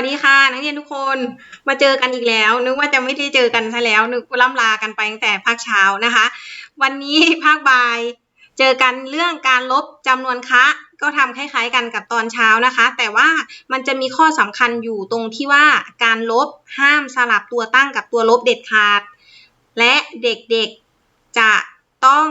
วัสดีค่ะ นักเรียนทุกคนมาเจอกันอีกแล้ว นึกว่าจะไม่ได้เจอกันซะแล้วนึกล่ำลากันไปตั้งแต่ภาคเช้านะคะ วันนี้ภาคบ่ายเจอกันเรื่องการลบจำนวนคะก็ทำคล้ายๆกันกับตอนเช้านะคะ แต่ว่ามันจะมีข้อสำคัญอยู่ตรงที่ว่าการลบห้ามสลับตัวตั้งกับตัวลบเด็ดขาด และเด็กๆจะต้อง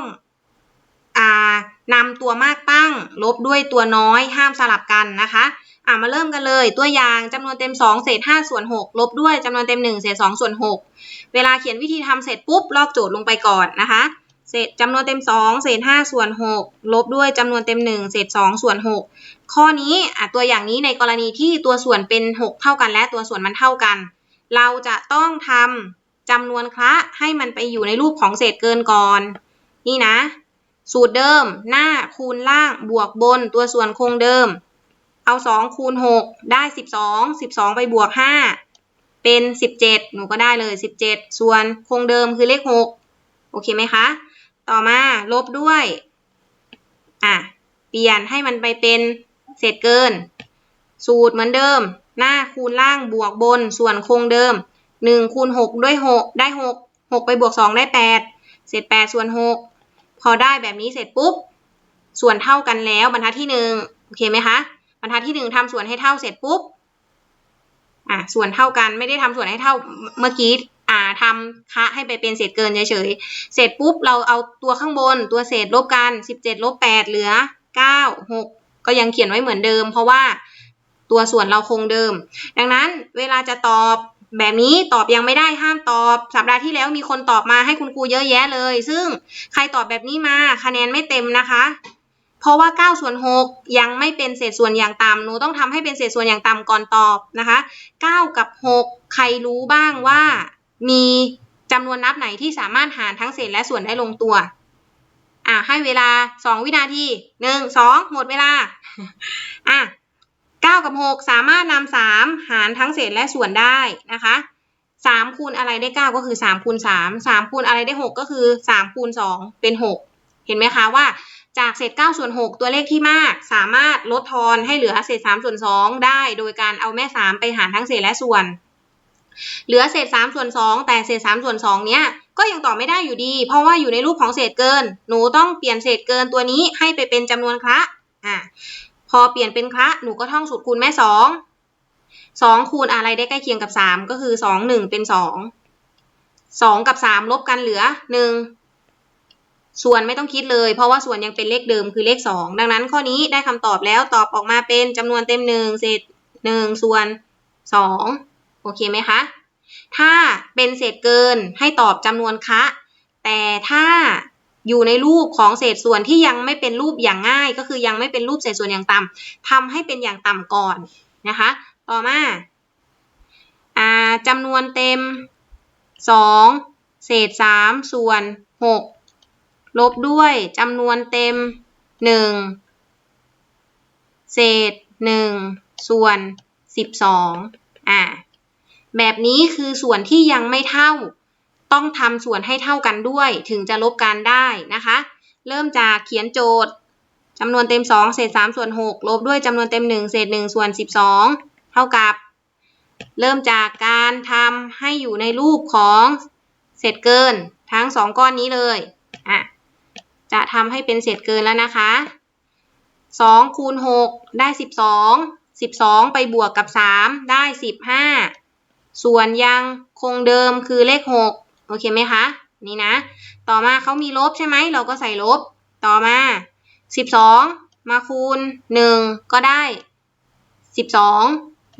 นำตัวมากตั้ง ลบด้วยตัวน้อยห้ามสลับกันนะคะอ่ามาเริ่มกันเลยตัวอย่างจำนวนเต็ม 2 เศษ 5 ส่วน 6 ลบด้วยจำนวนเต็ม 1 เศษ 2 ส่วน 6 เวลาเขียนวิธีทำเสร็จปุ๊บ ลอกโจทย์ลงไปก่อนนะคะเศษจำนวนเต็ม 2 เศษ 5 ส่วน 6 ลบด้วยจำนวนเต็ม 1 เศษ 2 ส่วน 6 ข้อนี้อะตัวอย่างนี้ในกรณีที่ตัวส่วนเป็น 6 เท่ากันและตัวส่วนมันเท่ากัน เราจะต้องทำจำนวนคละให้มันไปอยู่ในรูปของเศษเกินก่อน นี่นะ สูตรเดิม หน้าคูณล่างบวกบนตัวส่วนคงเดิม เอาสองคูณหกได้สิบสองสิบสองไปบวกห้าเป็นสิบเจ็ดหนูก็ได้เลยสิบเจ็ดส่วนคงเดิมคือเลขหกโอเคไหมคะ ต่อมาลบด้วย อะ เปลี่ยนให้มันไปเป็นเศษเกิน สูตรเหมือนเดิม หน้าคูณล่างบวกบนส่วนคงเดิมหนึ่งคูณหกด้วยหกได้หกหกไปบวกสองได้แปดเศษแปดส่วนหก พอได้แบบนี้เสร็จปุ๊บ ส่วนเท่ากันแล้วบรรทัดที่หนึ่งโอเคไหมคะ บรรทัดที่หนึ่งทำส่วนให้เท่าเสร็จปุ๊บ อะ ส่วนเท่ากันไม่ได้ทำส่วนให้เท่าเมื่อกี้ อ่าทำคะให้ไปเป็นเศษเกินเฉยๆ เสร็จปุ๊บเราเอาตัวข้างบนตัวเศษลบกันสิบเจ็ดลบแปดเหลือเก้าหกก็ยังเขียนไว้เหมือนเดิม เพราะว่าตัวส่วนเราคงเดิม ดังนั้นเวลาจะตอบ แบบนี้ตอบยังไม่ได้ห้ามตอบ สัปดาห์ที่แล้วมีคนตอบมาให้คุณครูเยอะแยะเลย ซึ่งใครตอบแบบนี้มาคะแนนไม่เต็มนะคะ เพราะว่า9ส่วน6ยังไม่เป็นเศษส่วนอย่างต่ำหนูต้องทำให้เป็นเศษส่วนอย่างต่ำก่อนตอบนะคะ 9 กับ 6 ใครรู้บ้างว่ามีจำนวนนับไหนที่สามารถหารทั้งเศษและส่วนได้ลงตัว อะให้เวลา 2 วินาที 1 2 หมดเวลา อะ 9 กับ 6 สามารถนำ3หารทั้งเศษและส่วนได้นะคะ3คูณอะไรได้ 9 ก็คือ3คูณ3 3คูณอะไรได้ 6 ก็คือ3คูณ2เป็น 6 เห็นไหมคะว่าจากเศษ9ส่วน6ตัวเลขที่มากสามารถลดทอนให้เหลือเศษ3ส่วน2ได้ โดยการเอาแม่ 3 ไปหารทั้งเศษและส่วน เหลือเศษ3ส่วน2แต่เศษ3ส่วน2เนี้ยก็ยังตอบไม่ได้อยู่ดี เพราะว่าอยู่ในรูปของเศษเกิน หนูต้องเปลี่ยนเศษเกินตัวนี้ให้ไปเป็นจำนวนคละอะ พอเปลี่ยนเป็นคะหนูก็ท่องสูตรคูณแม่สองสองคูณอะไรได้ใกล้เคียงกับสามก็คือสองหนึ่งเป็นสองสองกับสามลบกันเหลือหนึ่งส่วนไม่ต้องคิดเลย เพราะว่าส่วนยังเป็นเลขเดิมคือเลขสองดังนั้นข้อนี้ได้คำตอบแล้วตอบออกมาเป็นจำนวนเต็มหนึ่งเศษหนึ่งส่วนสองโอเคไหมคะ ถ้าเป็นเศษเกินให้ตอบจำนวนคะ แต่ถ้า อยู่ในรูปของเศษส่วนที่ยังไม่เป็นรูปอย่างง่าย ก็คือยังไม่เป็นรูปเศษส่วนอย่างต่ำทำให้เป็นอย่างต่ำก่อนนะคะ ต่อมาอาจำนวนเต็มสองเศษสามส่วนหกลบด้วยจำนวนเต็มหนึ่งเศษหนึ่งส่วนสิบสองอ่าแบบนี้คือส่วนที่ยังไม่เท่า ต้องทำส่วนให้เท่ากันด้วยถึงจะลบกันได้นะคะ เริ่มจากเขียนโจทย์จำนวนเต็ม 2 เศษ 3 ส่วน 6 ลบด้วยจำนวนเต็ม 1 เศษ 1 ส่วน 12 เท่ากับ เริ่มจากการทำให้อยู่ในรูปของเศษเกินทั้ง 2 ก้อนนี้เลยอะจะทำให้เป็นเศษเกินแล้วนะคะ2คูณ6ได้ 12 12 ไปบวกกับ 3 ได้ 15 ส่วนยังคงเดิมคือเลข 6 โอเคไหมคะ นี่นะ ต่อมาเขามีลบใช่ไหม เราก็ใส่ลบ ต่อมาสิบสองมาคูณหนึ่งก็ได้สิบสอง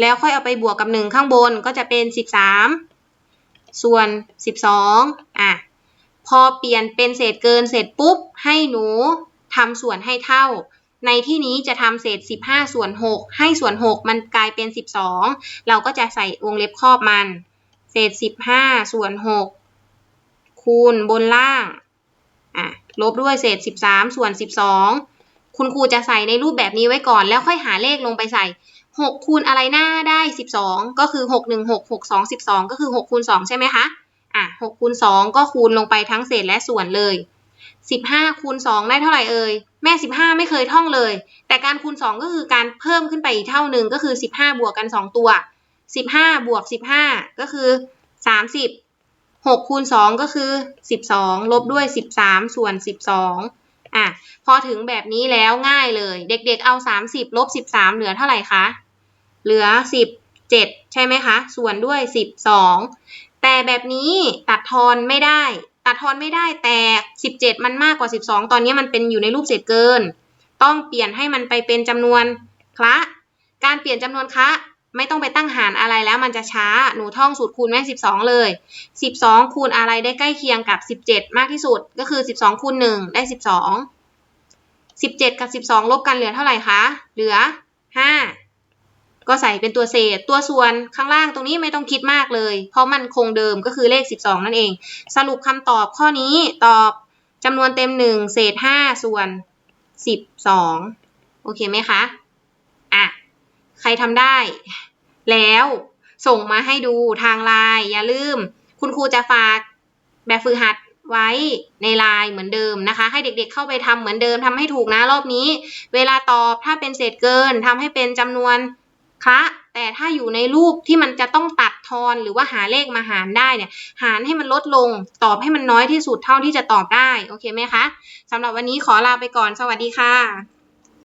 แล้วค่อยเอาไปบวกกับหนึ่งข้างบนก็จะเป็นสิบสามส่วนสิบสองอะ พอเปลี่ยนเป็นเศษเกินเสร็จปุ๊บ ให้หนูทำส่วนให้เท่าในที่นี้จะทำเศษ 15 ส่วน 6 ให้ส่วน 6 มันกลายเป็น 12 เราก็จะใส่วงเล็บครอบมัน เศษ 15 ส่วน 6 คูณบนล่างอะลบด้วยเศษ 13 ส่วน 12 คุณครูจะใส่ในรูปแบบนี้ไว้ก่อน แล้วค่อยหาเลขลงไปใส่ 6 คูณอะไรหน้าได้ 12 ก็คือ 6 1 6 6 2 12 ก็คือ 6 คูณ 2 ใช่ไหมคะอะ6คูณ 2 ก็คูณลงไปทั้งเศษและส่วนเลย 15 คูณ 2 ได้เท่าไหร่เอ่ย แม่ 15 ไม่เคยท่องเลย แต่การคูณ 2 ก็คือการเพิ่มขึ้นไปอีกเท่าหนึ่งก็คือ 15 บวกกัน 2 ตัวสิบห้าบวกสิบห้าก็คือสามสิบ หกคูณสองก็คือสิบสองลบด้วยสิบสามส่วนสิบสองอะพอถึงแบบนี้แล้วง่ายเลย เด็กๆเอาสามสิบลบสิบสามเหลือเท่าไหร่คะเหลือสิบเจ็ดใช่ไหมคะ ส่วนด้วยสิบสองแต่แบบนี้ตัดทอนไม่ได้ ตัดทอนไม่ได้แต่สิบเจ็ดมันมากกว่าสิบสองตอนนี้มันเป็นอยู่ในรูปเศษเกิน ต้องเปลี่ยนให้มันไปเป็นจำนวนคละการเปลี่ยนจำนวนคะ ไม่ต้องไปตั้งหารอะไรแล้วมันจะช้า หนูท่องสูตรคูณแม่สิบสองเลยสิบสองคูณอะไรได้ใกล้เคียงกับสิบเจ็ดมากที่สุด ก็คือสิบสองคูณหนึ่งได้สิบสองสิบเจ็ดกับสิบสองลบกันเหลือเท่าไหร่คะ เหลือห้าก็ใส่เป็นตัวเศษ ตัวส่วนข้างล่างตรงนี้ไม่ต้องคิดมากเลย เพราะมันคงเดิมก็คือเลขสิบสองนั่นเอง สรุปคำตอบข้อนี้ตอบจำนวนเต็มหนึ่งเศษห้าส่วนสิบสองโอเคไหมคะ อะ ใครทำได้ แล้วส่งมาให้ดูทางไลน์อย่าลืม คุณครูจะฝากแบบฝึกหัดไว้ในไลน์เหมือนเดิมนะคะ ให้เด็กๆเข้าไปทำเหมือนเดิมทำให้ถูกนะรอบนี้ เวลาตอบถ้าเป็นเศษเกินทำให้เป็นจำนวนคะแต่ถ้าอยู่ในรูปที่มันจะต้องตัดทอนหรือว่าหาเลขมาหารได้เนี่ย หารให้มันลดลง ตอบให้มันน้อยที่สุดเท่าที่จะตอบได้ โอเคไหมคะสำหรับวันนี้ขอลาไปก่อน สวัสดีค่ะ